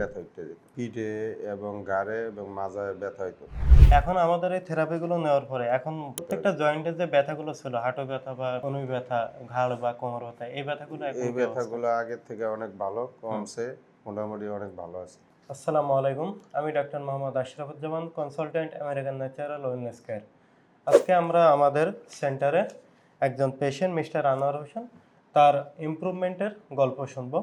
ব্যথা উঠতে যেত। পিঠে এবং গাড়ে এবং মাজায় ব্যথা হইতো। এখন আমাদের এই থেরাপিগুলো নেওয়ার পরে এখন প্রত্যেকটা জয়েন্টের যে ব্যথাগুলো ছিল হাঁটু ব্যথা বা অনু ব্যথা ঘাড় বা কোমর ব্যথা এই ব্যথাগুলো এই? ব্যথাগুলো আগের থেকে অনেক ভালো কমছে মোটামুটি অনেক ভালো আছে। আসসালামু আলাইকুম আমি doctor Mohammad Ashrafuzzaman consultant American natural wellness care আজকে আমরা আমাদের সেন্টারে একজন পেশেন্ট মিস্টার আনোয়ার হোসেন তার ইমপ্রুভমেন্টের গল্প শুনব।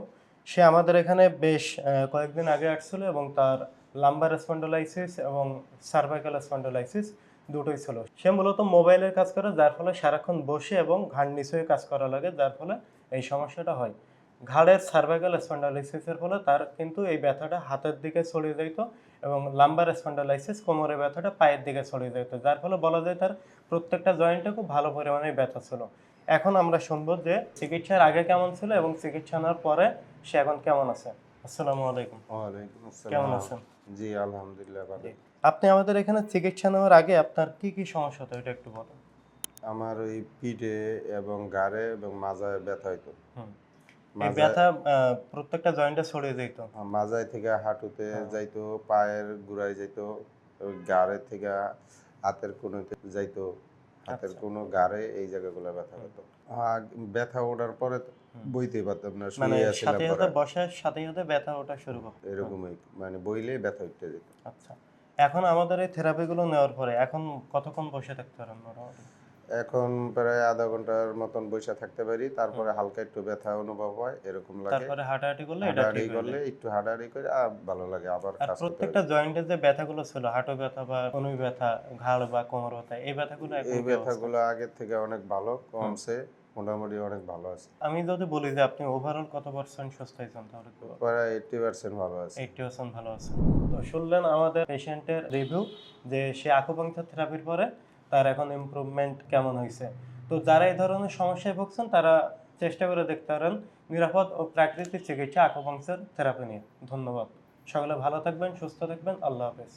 সে আমাদের এখানে বেশ কয়েকদিন আগে আসছিল এবং তার লাম্বার স্পন্ডোলাইসিস এবং সার্ভাইকাল স্পন্ডোলাইসিস দুটোই ছিল। সে মূলত মোবাইলের কাজ করে, যার ফলে সারাক্ষণ বসে এবং ঘাড় নিচে কাজ করা লাগে, যার ফলে এই সমস্যাটা হয়। ঘাড়ের সার্ভাইকাল স্পন্ডালাইসিসের ফলে তার কিন্তু এই ব্যথাটা হাতের দিকে ছড়িয়ে যেত এবং লাম্বার স্পন্ডালাইসিস কোমরের ব্যথাটা পায়ের দিকে ছড়িয়ে যেত যার ফলে বলা যায় তার প্রত্যেকটা জয়েন্টে খুব ভালো পরিমাণে ব্যথা ছিল। এখন আমরা শুনব যে চিকিৎসার আগে কেমন ছিল এবং চিকিৎসা নেওয়ার পরে সে এখন কেমন আছে? আসসালামু আলাইকুম। ওয়ালাইকুম কেমন আছেন? জি আলহামদুলিল্লাহ ভালো। আপনি আমাদের এখানে চিকিৎসা নেওয়ার আগে আপনার কি কি সমস্যা হতো এটা একটু বলুন। আমার ওই পিঠে এবং গাড়ে এবং মাজায় ব্যথা হইতো। এই ব্যথা প্রত্যেকটা জয়েন্টে ছড়িয়ে যেত মাজায় থেকে হাঁটুতে হ্যাঁ। যাইতো পায়ের গুড়ায় যাইতো গাড়ে থেকে হাতের কোনোতে যাইতো। হাতের আচ্ছা। কোনো গাড়ে এই জায়গাগুলো ব্যথা হতো। ব্যথা ওঠার পরে। বইতে পারতাম না মানে শুয়ে আসছিলাম সাথে। সাথে বসার সাথে সাথে ব্যথা ওঠা শুরু করতো। এরকমই মানে বইলে ব্যথা উঠতে যেত। আচ্ছা। এখন আমাদের এই থেরাপিগুলো নেওয়ার পরে এখন কতক্ষণ বসে থাকতে পারেন মোটামুটি? এখন প্রায় আধা ঘণ্টার মতন বসে থাকতে পারি তারপরে হালকা একটু ব্যথা অনুভব হয় এরকম লাগে। তারপরে হাঁটাহাঁটি করলে এটা ঠিক হয়ে করলে যায়। একটু হাঁটাহাঁটি করে আর ভালো লাগে আবার কাজ প্রত্যেকটা জয়েন্টের যে ব্যথাগুলো ছিল হাঁটু ব্যথা বা অনু ব্যথা ঘাড় বা কোমর ব্যথা এই ব্যথাগুলো এখন এই ব্যথাগুলো আগের থেকে অনেক ভালো কমছে মোটামুটি অনেক ভালো আছে। আমি যদি বলি যে আপনি ওভারঅল কত পার্সেন্ট সুস্থ হয়েছেন তাহলে প্রায় এইটটি পার্সেন্ট ভালো আছে। এইটটি পার্সেন্ট ভালো আছে। তো শুনলেন আমাদের পেশেন্টের রিভিউ যে সে আকুপাংচার থেরাপির পরে তার এখন ইমপ্রুভমেন্ট কেমন হয়েছে তো যারা এই ধরনের সমস্যায় ভুগছেন, তারা চেষ্টা করে দেখতে পারেন নিরাপদ ও প্রাকৃতিক চিকিৎসা আকুপাংচার থেরাপি নিয়ে। ধন্যবাদ। সকলে ভালো থাকবেন, সুস্থ থাকবেন। আল্লাহ হাফেজ।